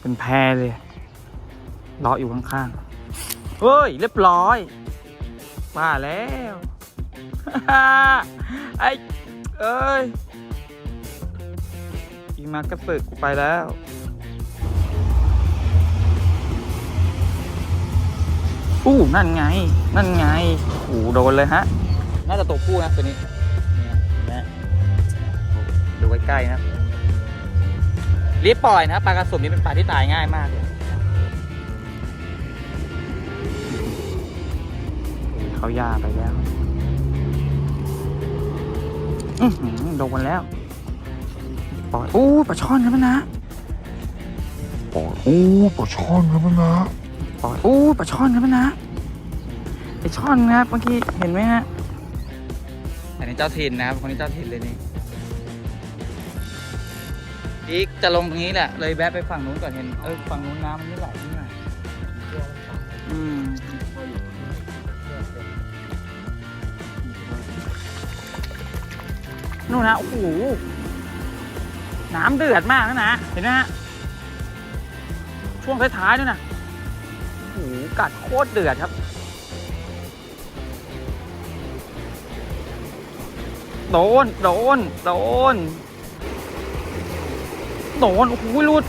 เป็นแพรเลยเลาะอยู่ข้างๆเฮ้ย เรียบร้อยมาแล้วไอ้เอ้ยอีมากระสึกกูไปแล้วอู้นั่นไง นั่นไงโอ้โหโดนเลยฮะ น่าจะตัวผู้นะตัวนี้นี่นไหมดูใกล้ๆนะ รับรีบปล่อยนะครับปลากระสุนนี่เป็นปลาที่ตายง่ายมากเลยเขาย่าไปแล้วอื้อหือโดนแล้วปล่อยอู้ปลาช่อนครับนะปล่อยอู้ปลาช่อนครับนะปล่อยอู้ปลาช่อนครับนะไอช่อนนะครับเมื่อกี้เห็นไหมฮะอันนี้เจ้าถิ่นนะครับคนนี้เจ้าถิ่นเลยนี่ อีกจะลงตรงนี้แหละ เลยแวะไปฝั่งนู้นก่อนเห็น เออฝั่งนู้นน้ำมันไม่ไหลนี่หน่อยอืมนู่นนะโอ้โหน้ำเดือดมากนะนะเห็นไหมฮะช่วงท้ายๆด้วยนะโอ้โหกัดโคตรเดือดครับโดน โดน โดน โดนโอ้โหหลุด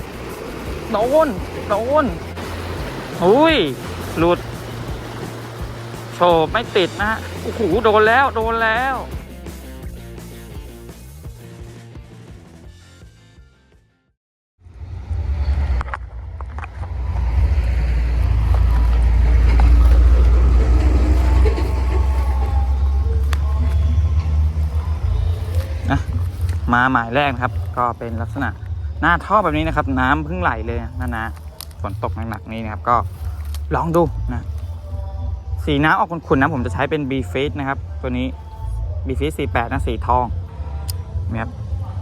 โดนโดนอุ้ยหลุดโชว์ไม่ติดนะฮะโอ้โหโดนแล้วโดนแล้วมาหมายแรกนะครับ ก็เป็นลักษณะ หน้าท่อแบบนี้นะครับ น้ำเพิ่งไหลเลยนะนะฝนตกหนักๆนี้นะครับ ก็ลองดูนะ สีน้ำออกขุ่นๆนะผมจะใช้เป็น b f i t นะครับ ตัวนี้ b f i t 48นะสีทองนะครับ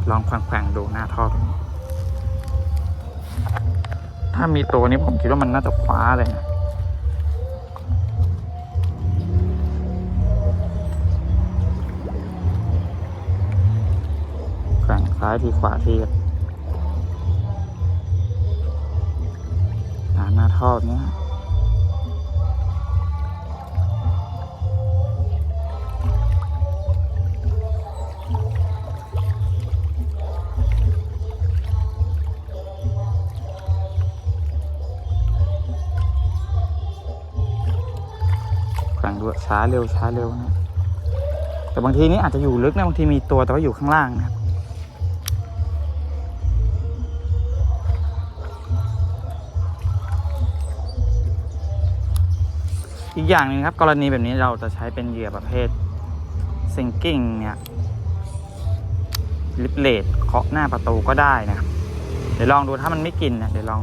ลองแขว่งๆดูหน้าท่อตรงนี้ถ้ามีตัวนี้ผมคิดว่ามันน่าจะคว้าเลยนะแขว่งซ้ายทีขวาทีครับ หาหน้าท่อเนี้ยแข่งด้วยช้าเร็วช้าเร็วนะแต่บางทีนี้อาจจะอยู่ลึกนะบางทีมีตัวแต่ว่าอยู่ข้างล่างนะครับ อีกอย่างหนึ่งครับ กรณีแบบนี้เราจะใช้เป็นเหยื่อประเภทซิงกิ้งเนี่ยลิปเลดเคาะหน้าประตูก็ได้นะครับ เดี๋ยวลองดูถ้ามันไม่กินนะเดี๋ยวลอง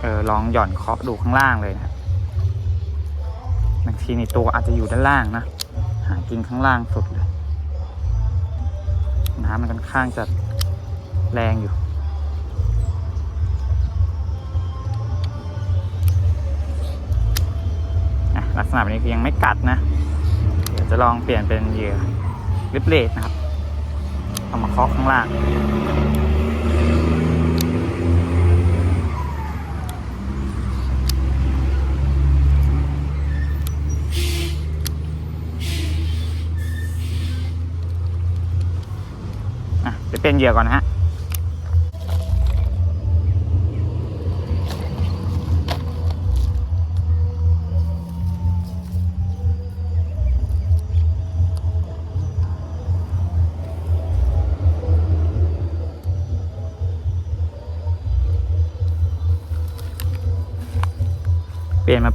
เออลองหย่อนเคาะดูข้างล่างเลยนะบบางทีนี่ตัวอาจจะอยู่ด้านล่างนะ หากินข้างล่างสุดเลยน้ำมันค่อนข้างจะแรงอยู่ ลักษณะแบบนี้คือยังไม่กัดนะ เดี๋ยวจะลองเปลี่ยนเป็นเหยื่อลิปเลดนะครับเอามาเคาะข้างล่างอะเดี๋ยวเปลี่ยนเหยื่อก่อนนะฮะ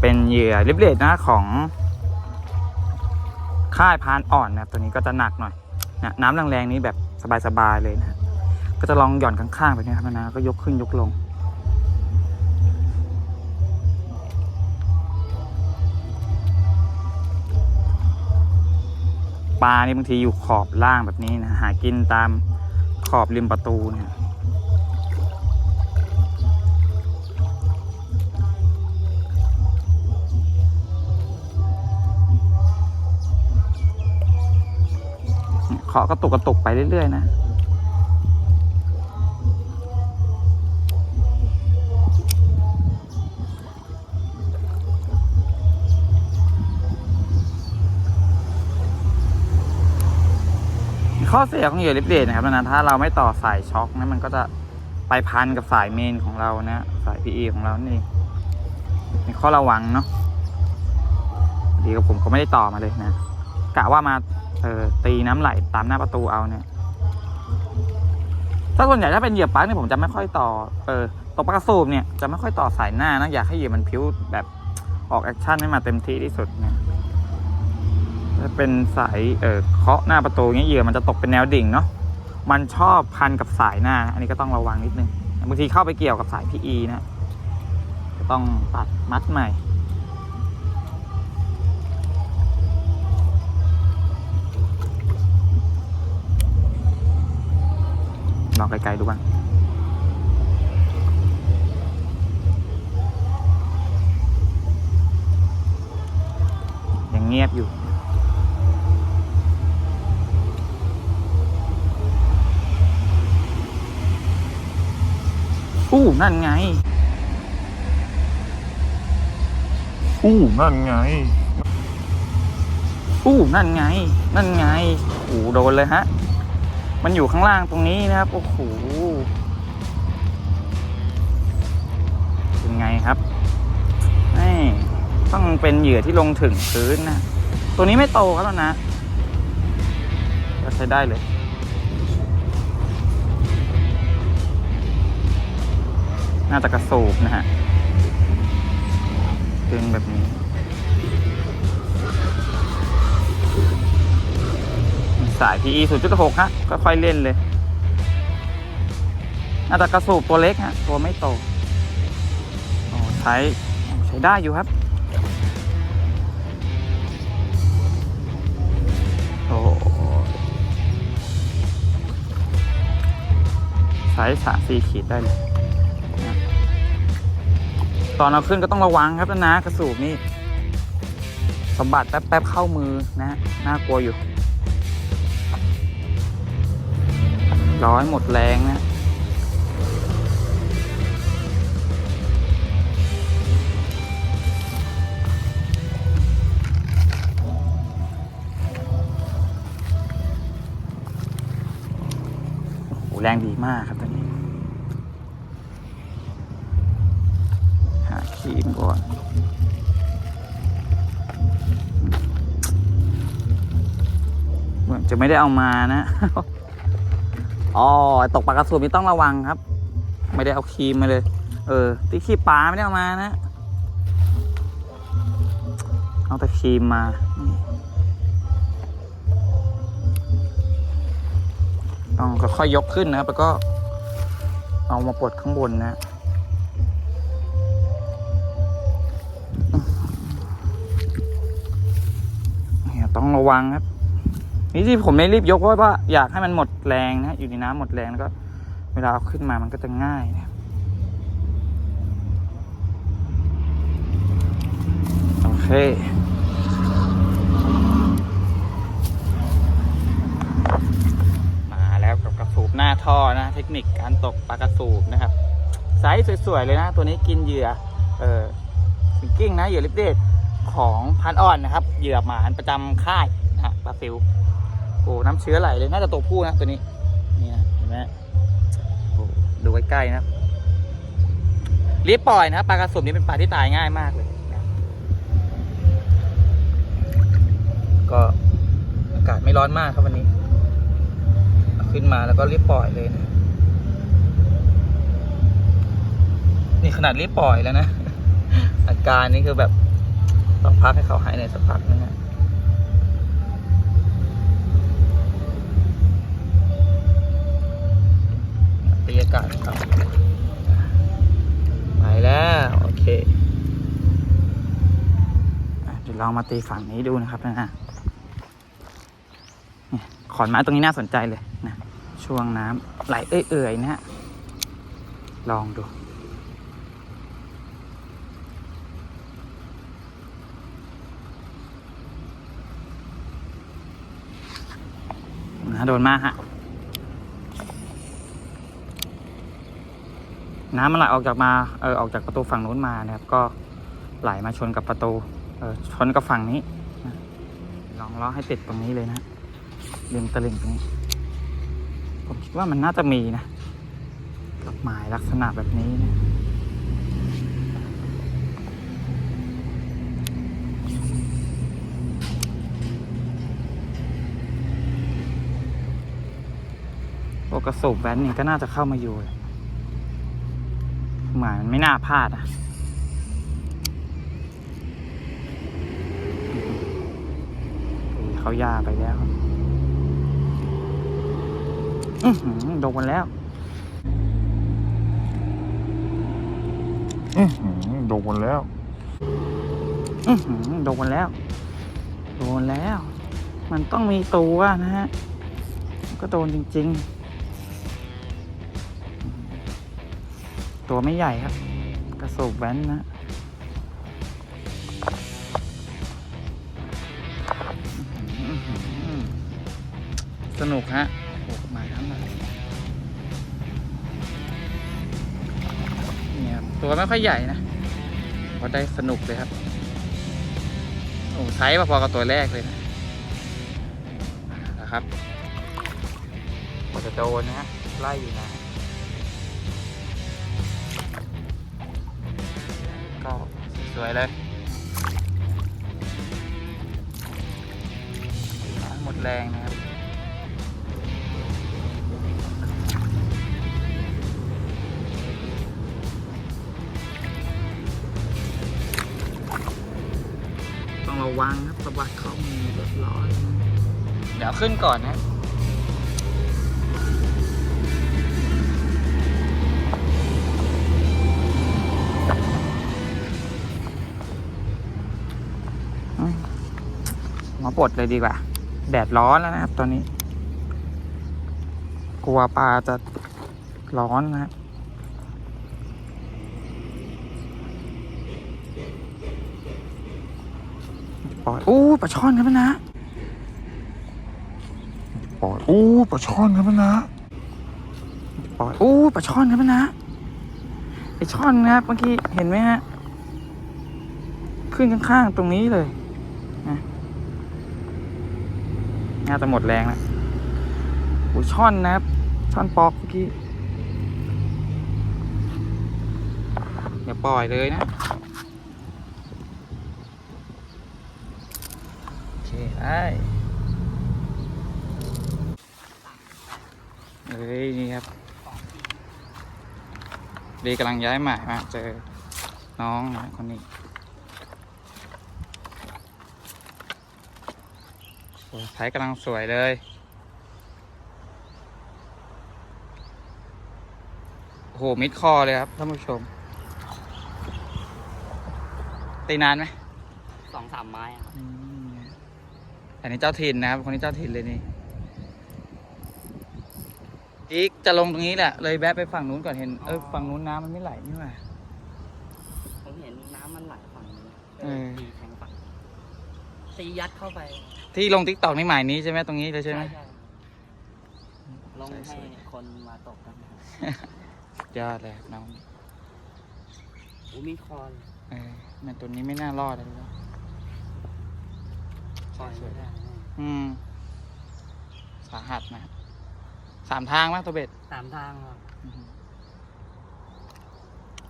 เป็นเหยื่อริบเลดนะของค่ายพานอ่อนนะตัวนี้ก็จะหนักหน่อยนะน้ำแรงๆนี้แบบสบายๆเลยนะก็จะลองหย่อนข้างๆไปเนะครับนะก็ยกขึ้นยกลงปลานี่บางทีอยู่ขอบล่างแบบนี้นะหากินตามขอบริมประตูเนี่ย เคาะก็ตกกระตกไปเรื่อยๆนะข้อเสียของเหยื่อลิปเดตนะครับนะถ้าเราไม่ต่อสายช็อคนะมันก็จะไปพันกับสายเมนของเรานะสายพีเอของเรานี่มีข้อระวังเนาะดีกับผมก็ไม่ได้ต่อมาเลยนะ กะว่ามา เออตีน้ำไหลตามหน้าประตูเอาเนี่ยถ้าส่วนใหญ่ถ้าเป็นเหยื่อปลั๊กเนี่ยผมจะไม่ค่อยต่อเออตกปลากระสูบเนี่ยจะไม่ค่อยต่อสายหน้านะอยากให้เหยื่อมันพิ้วแบบออกแอคชั่นให้มาเต็มที่ที่สุดเนี่ยถ้าเป็นสายเออเคาะหน้าประตูเงี้ยเหยื่อมันจะตกเป็นแนวดิ่งเนาะมันชอบพันกับสายหน้า อันนี้ก็ต้องระวังนิดนึงบางทีเข้าไปเกี่ยวกับสาย PE นะ ก็ต้องตัดมัดใหม่ ลองไกลๆดูบ้างยังเงียบอยู่ อู้นั่นไง อู้นั่นไง อู้นั่นไง นั่นไงโอ้โหโดนเลยฮะ มันอยู่ข้างล่างตรงนี้นะครับ โอ้โห เป็นไงครับนี่ต้องเป็นเหยื่อที่ลงถึงพื้นนะ ตัวนี้ไม่โตครับแล้วนะก็ใช้ได้เลย น่าจะกระสูบนะฮะดึงแบบนี้ สาย PE 0.6ฮะค่อยๆเล่นเลยน่าจะกระสูบตัวเล็กฮะตัวไม่โตโใช้ใช้ได้อยู่ครับโอ้ใช้สามสี่ขีดได้เลยตอนเอาขึ้นก็ต้องระวังครับนะกระสูบนี่สะบัดแป๊บๆเข้ามือนะน่ากลัวอยู่ ร้อยหมดแรงนะโหแรงดีมากครับตอนนี้ หาครีมก่อนเหมือนจะไม่ได้เอามานะ อ๋อตกปลากระสูบนี่ต้องระวังครับ ไม่ได้เอาครีมมาเลย เออที่ขี้ปลาไม่ได้เอามานะ เอาแต่ครีมมาต้องค่อยๆยกขึ้นนะครับ แล้วก็ เอามาปลดข้างบนนะต้องระวังครับ นี่ที่ผมไม่รีบยกเพราะว่าอยากให้มันหมดแรงนะอยู่ในน้ำหมดแรงแล้วก็ เวลาเอาขึ้นมามันก็จะง่ายนะโอเคมาแล้วกับกระสูบหน้าท่อนะ เทคนิคการตกปลากระสูบนะครับไซส์สวย ๆ เลยนะ ตัวนี้กินเหยื่อ เออฟิงกิ้งนะเหยื่อลิปเดตของพันอ่อนนะครับ เหยื่อหมานประจำค่ายนะปลาฟิว โอ้น้ำเชื้อไหลเลยน่าจะตัวผู้นะตัวนี้นี่นะเห็นไหมโอ้ดูใกล้ๆนะรีบปล่อยนะปลากระสุนนี่เป็นปลาที่ตายง่ายมากเลยก็อากาศไม่ร้อนมากครับวันนี้ ขึ้นมาแล้วก็รีบปล่อยเลยนะนี่ขนาดรีบปล่อยแล้วนะ อาการนี่คือแบบต้องพักให้เขาหายในอยสักพักนึงนะ ตีอากาศครับไปแล้ว โอเคเดี๋ยวลองมาตีฝั่งนี้ดูนะครับนะฮะเนี่ยขอนไม้ตรงนี้น่าสนใจเลยนะช่วงน้ำไหลเอื่อยๆนะฮะลองดูนะโดนมากฮะ น้ำมันไหลออกจากมาเออออกจากประตูฝั่งนู้นมานะครับ ก็ไหลมาชนกับประตูเออชนกับฝั่งนี้นะลองล้อให้ติดตรงนี้เลยนะริมตะลิ่งตรงนี้ผมคิดว่ามันน่าจะมีนะกับหมายลักษณะแบบนี้นะพวกระสูบแว้นนี่ก็น่าจะเข้ามาอยู่แหละ หมายมันไม่น่าพลาดอะเขายาไปแล้วครับอื้อหือโดนแล้วโดนแล้วโดนแล้ว โดนแล้ว มันต้องมีตัวนะฮะ ก็โดนจริง ๆ ตัวไม่ใหญ่ครับ กระสูบแว้นนะสนุกฮะโอ้มาทั้งหมดเนี่ยตัวไม่ค่อยใหญ่นะพอได้สนุกเลยครับโอ้ไซส์พอๆกับตัวแรกเลยนะนะครับกว่าจะโดนนะฮะไล่อยู่นะ วยๆเลยหมดแรงนะครับต้องระวังครับสะบัดเข้ามือเรียบร้อยนะเดี๋ยวขึ้นก่อนนะ ปลดเลยดีกว่า แดดร้อนแล้วนะครับ ตอนนี้ กลัวปลาจะร้อนนะครับปล่อยอู้ปลาช่อนครับนะปล่อยอู้ปลาช่อนครับนะปล่อยอู้ปลาช่อนครับนะไอช่อนนะครับเมื่อกี้เห็นไหมฮะขึ้นข้างๆตรงนี้เลยนะ น่าจะหมดแรงแล้วโอ้ยช่อนนะครับ ช่อนปอกเมื่อกี้อย่าปล่อยเลยนะโอเคได้เฮ้ยนี่ครับเดย์กำลังย้ายใหมายมาเจอน้องคนนี้โอ้ย ไซส์กำลังสวยเลยโอ้โหมิดคอเลยครับท่านผู้ชม ตีนานไหมสองสามไม้อะครับอืมอันนี้เจ้าถิ่นนะครับ คนนี้เจ้าถิ่นเลยนี่อีกจะลงตรงนี้แหละ เลยแวะไปฝั่งนู้นก่อนเห็นเออฝั่งนู้นน้ำมันไม่ไหลนี่หว่า ผมเห็นน้ำมันไหลฝั่งนี้เออ ตีแทงฝั่งตียัดเข้าไป ที่ลงทิกตอกในหมายนี้ใช่ไหมตรงนี้เลยใช่ไหมลงใช่ให้ใช่คนมาตกกันนะครับสุดยอดเลยครับน้องอูมีคอนเออแมันตัวนี้ไม่น่ารอดเลยนะคอนไม่ได้อืมสาหัสนะครับสามทางมั้ยตัวเบ็ดสามทางครับอือหือ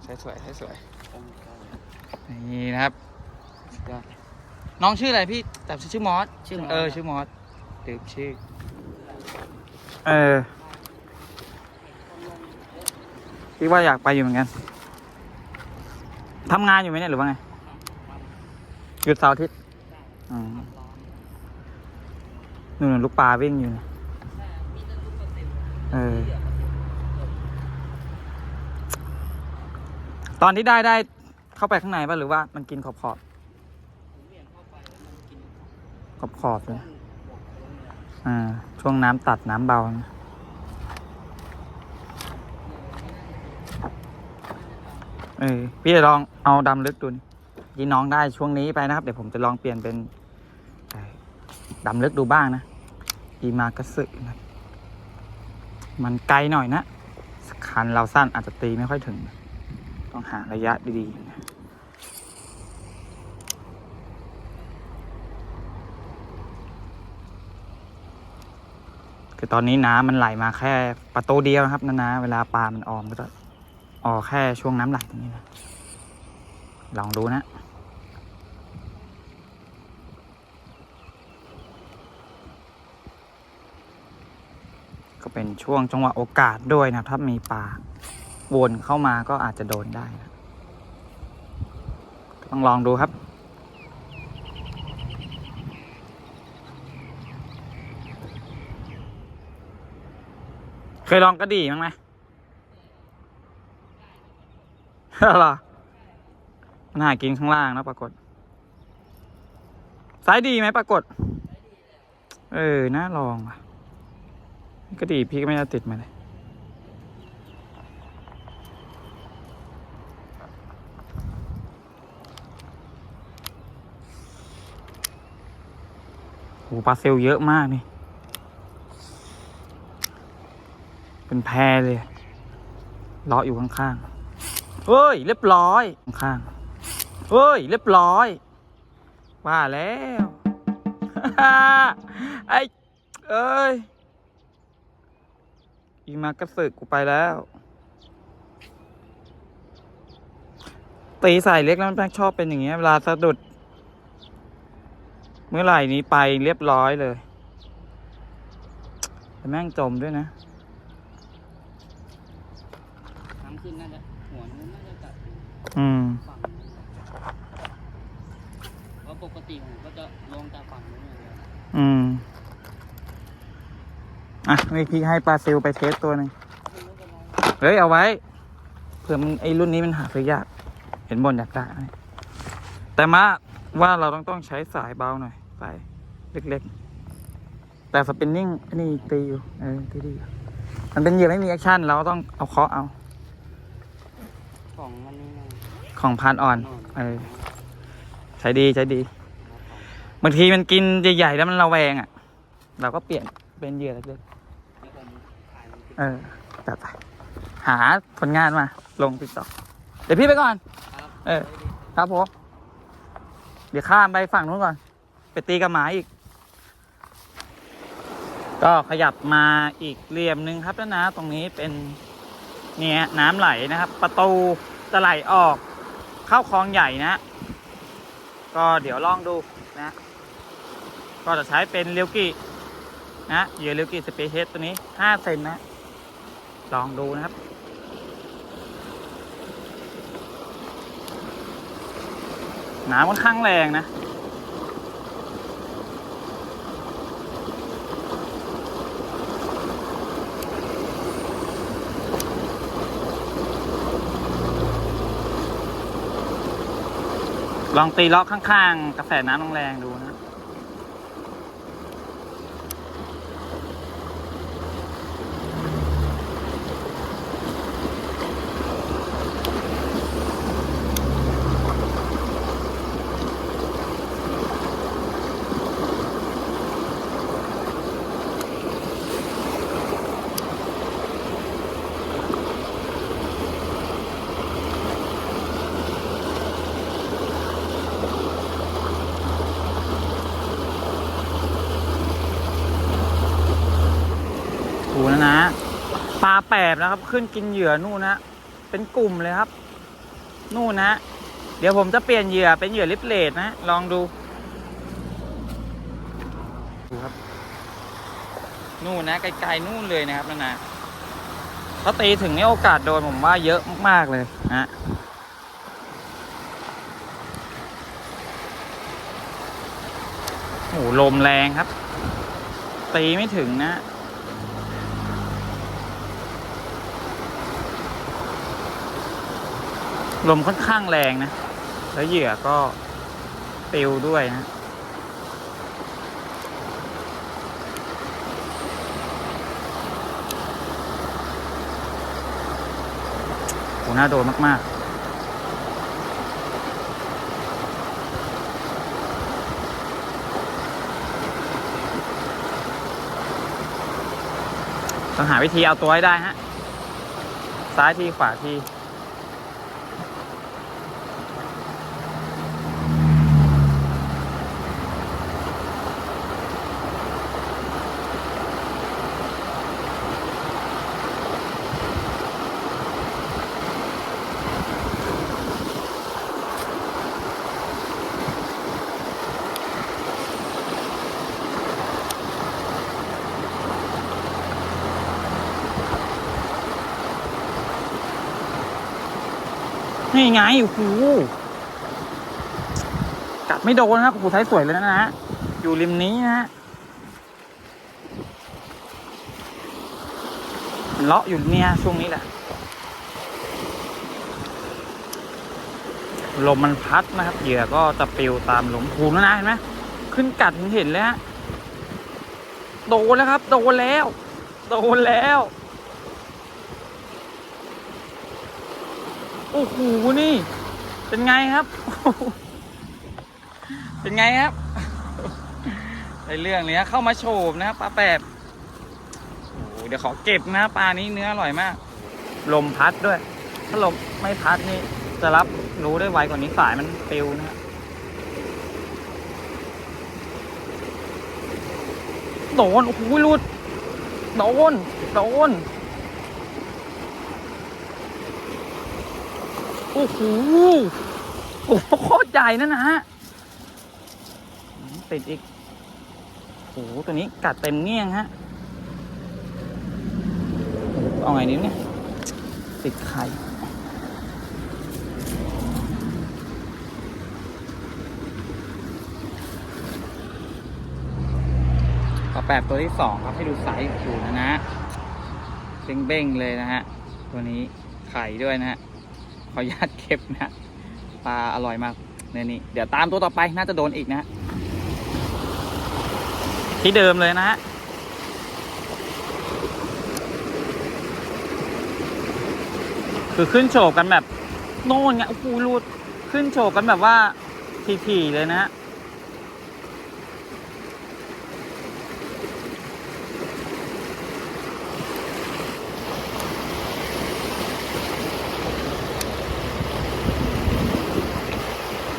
ใช้สวยใช้สวยองค์กรนี่นะครับสุดยอด น้องชื่ออะไรพี่แต่ชื่อมอสชื่อมอส เออครับชื่อมอสดื่มชื่อ เออพี่ว่าอยากไปอยู่เหมือนกันทำงานอยู่ไหมเนี่ยหรือว่าไงหยุดเสาร์อาทิตย์อืมนู่นนะลูกปลาวิ่งอยู่นะเออ ตอนที่ได้ได้เข้าไปข้างในป่ะหรือว่ามันกินขอบขอบ ขอบขอบเลยอ่า ช่วงน้ำตัดน้ำเบานะเออพี่จะลองเอาดำลึกดูนี่ยีน้องได้ช่วงนี้ไปนะครับ เดี๋ยวผมจะลองเปลี่ยนเป็นดำลึกดูบ้างนะยีมากระสึนะมันไกลหน่อยนะคันเราสั้นอาจจะตีไม่ค่อยถึง ต้องหาระยะดีๆนะ คือตอนนี้น้ำมันไหลมาแค่ประตูเดียวนะครับนะนะเวลาปลา มันออมก็จะออกแค่ช่วงน้ำไหลตรงนี้นะ ลองดูนะก็เป็นช่วงจังหวะโอกาสด้วยนะถ้ามีปลาวนเข้ามาก็อาจจะโดนได้นะต้องลองดูครับ เคยลองกระดี่มั้างไหมหรอมันหากินข้างล่างนะปรากฏสายดีไหมปรากฏ เออ น่าลองว่ะกระดี่พี่ก็ไม่ได้ติดมาเลยโหปลาเซลเยอะมากนี่ เป็นแพรเลยเลาะอยู่ข้างๆเฮ้ย เรียบร้อย ข้างๆเฮ้ย เรียบร้อย ว่าแล้วไอ้เอ้ย อีมากระสึกกูไปแล้วตีใส่เล็กแล้วมันแม่งชอบเป็นอย่างเงี้ยเวลาสะดุด เมื่อไหร่นี้ไปเรียบร้อยเลยแต่แม่งจมด้วยนะ น้ำขึ้นน่าจะหัวนู้นน่าจะกัด อืม ฝั่งนู้นเพราะปกติผมก็จะลงจากฝั่งนู้นอย่างเดียวอืม อะนี่พี่ให้ปลาซิลไปเทสตัวหนึ่งไม่รู้เป็นไรเฮ้ย เอาไว้ เผื่อมันไอ้รุ่นนี้มันหาซื้อยาก เห็นบนอยากได้ไหมแต่มาว่าเราต้องต้องใช้สายเบาหน่อย สายเล็กๆ แต่สปินนิ่งอันนี้ตีอยู่ เออตีดีอยู่มันเป็นเหยื่อไม่มีแอคชั่น เราก็ต้องเอาเคาะเอา ของมันนี่นะ ของพานอ่อน เออ ใช้ดีใช้ดี บางทีมันกินใหญ่ๆแล้วมันระแวงอะ เราก็เปลี่ยนเป็นเหยื่อเล็กๆ เออจัดไป หาผลงานมา ลงติ๊กต็อกเดี๋ยวพี่ไปก่อนครับเออ ครับผม เดี๋ยวข้ามไปฝั่งนู้นก่อน ไปตีกับหมาอีก ก็ขยับมาอีกเหลี่ยมหนึ่งครับนะนะ ตรงนี้เป็นเนี่ยน้ำไหลนะครับ ประตูจะไหลออก เข้าคลองใหญ่นะ ก็เดี๋ยวลองดูนะ ก็จะใช้เป็นเลียวกี้นะเหยื่อเลียวกี้สเปเชสตัวนี้ห้าเซนนะ ลองดูนะครับน้ำค่อนข้างแรงนะ ลองตีล็อกข้างๆ กระแสน้ำแรงๆดูนะ โหนะนะปลาแป บนะครับ ขึ้นกินเหยื่อนู่นนะเป็นกลุ่มเลยครับ นู่นนะเดี๋ยวผมจะเปลี่ยนเหยื่อเป็นเหยื่อลิปเลดนะ ลองดูดูครับ นู่นนะไกลๆนู่นเลยนะครับนะนะถ้าตีถึงนี่โอกาสโดนผมว่าเยอะมากๆเลยนะโอ้ลมแรงครับ ตีไม่ถึงนะ ลมค่อนข้างแรงนะ แล้วเหยื่อก็ปิวด้วยนะ โหน่าโดนมาก ๆต้องหาวิธีเอาตัวให้ได้ฮะ ซ้ายทีขวาที นี่ไงโอ้โหกัดไม่โดนนะครับโอ้โหท้ายสวยเลยนะฮะอยู่ริมนี้นะฮะเลาะอยู่เนี่ยช่วงนี้แหละ ลมมันพัดนะครับ เหยื่อก็จะปลิวตามลมถูแล้วนะเห็นไหมขึ้นกัดเห็นเลยฮะโดนแล้วครับ โดนแล้ว โดนแล้ว โอ้โหนี่ เป็นไงครับ เป็นไงครับในเรื่องเนี้ยเข้ามาโฉบนะครับปลาแปบโอ้โหเดี๋ยวขอเก็บนะปลานี้เนื้ออร่อยมาก ลมพัดด้วย ถ้าลมไม่พัดนี่จะรับรู้ได้ไวกว่านี้สายมันปลิวนะฮะโดนโอ้โหหลุดโดนโดน อ้โหโอ้โหโคตรใหญ่นั่นนะฮะติดอีกโอ้โหตัวนี้กัดเต็มเงี้ยงฮะเอาไงดีเนี่ย ติดไข่ต่อแปบตัวที่สองครับให้ดูไซส์ดูนะนะเบ้งเบ้งๆเลยนะฮะ ตัวนี้ไข่ด้วยนะฮะ ขออนุญาตเก็บนะปลาอร่อยมากเนี่ยนี่เดี๋ยวตามตัวต่อไปน่าจะโดนอีกนะฮะที่เดิมเลยนะฮะคือขึ้นโฉบกันแบบโน่นไงโอ้โหรูดขึ้นโฉบกันแบบว่าถี่ๆเลยนะฮะ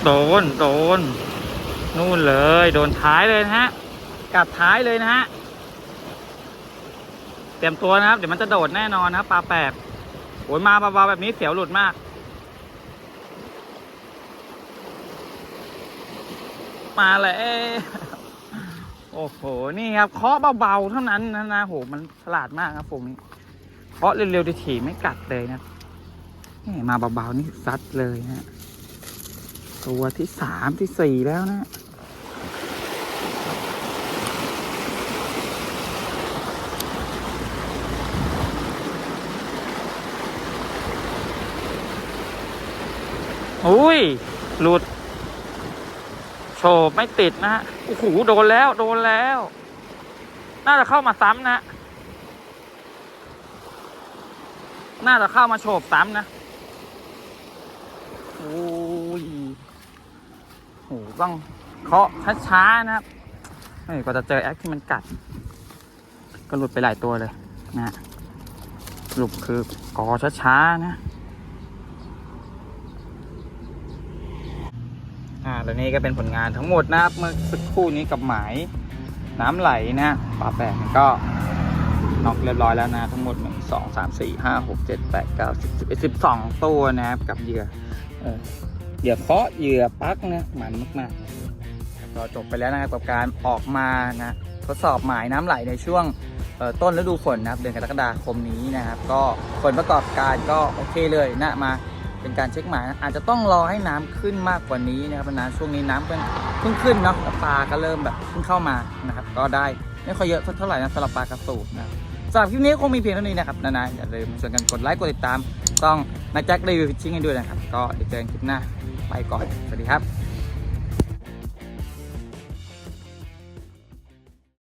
โดน โดน นู่นเลย โดนท้ายเลยนะฮะ กัดท้ายเลยนะฮะ เตรียมตัวนะครับ เดี๋ยวมันจะโดดแน่นอนนะครับปลาแปบโอ้ยมาเบาๆแบบนี้เสียวหลุดมากมาแล้วโอ้โห นี่ครับเคาะเบาๆเท่านั้นนะนะโห มันฉลาดมากครับผมนี่เคาะเร็วๆถี่ไม่กัดเลยนะนี่มาเบาๆนี่ซัดเลยนะ ตัวที่สามที่สี่แล้วนะ อุ้ย หลุด โฉบไม่ติดนะฮะ โอ้โห โดนแล้ว โดนแล้ว น่าจะเข้ามาซ้ำนะ น่าจะเข้ามาโฉบซ้ำนะ โอ้ หต้องเคาะช้าๆนะครับเฮ้ยกว่าจะเจอแอคที่มันกัด ก็หลุดไปหลายตัวเลยนะฮะสรุปคือกอช้าๆนะอ่าแล้วนี่ก็เป็นผลงานทั้งหมดนะครับ เมื่อสักครู่นี้กับหมายน้ำไหลนะปลาแปดก็น็อกเรียบร้อยแล้วนะ ทั้งหมดหนึ่งสองสามสี่ห้าหกเจ็ดแปดเก้าสิบสิบสิบสองตัวนะครับกับเหยื่อ เออเหยื่อเคาะเหยื่อปักนะมันมากๆก็จบไปแล้วนะครับกับการออกมานะทดสอบหมายน้ำไหลในช่วงต้นฤดูฝนนะครับเดือนกรกฎาคมนี้นะครับ ก็ผลประกอบการก็โอเคเลยนะมาเป็นการเช็คหมายนะอาจจะต้องรอให้น้ำขึ้นมากกว่านี้นะครับนะช่วงนี้น้ำเพิ่งขึ้นเนาะปลาก็เริ่มแบบเพิ่งเข้ามานะครับ ก็ได้ไม่ค่อยเยอะเท่าไหร่นะสำหรับปลากระสูบนะสำหรับคลิปนี้คงมีเพียงเท่านี้นะครับนะนะอย่าลืมชวนกันกดไลค์กดติดตามต้องนักแจ็ครีวิวฟิชชิ่งให้ด้วยนะครับ ก็เดี๋ยวเจอกันคลิปหน้า ไปก่อน สวัสดีครับ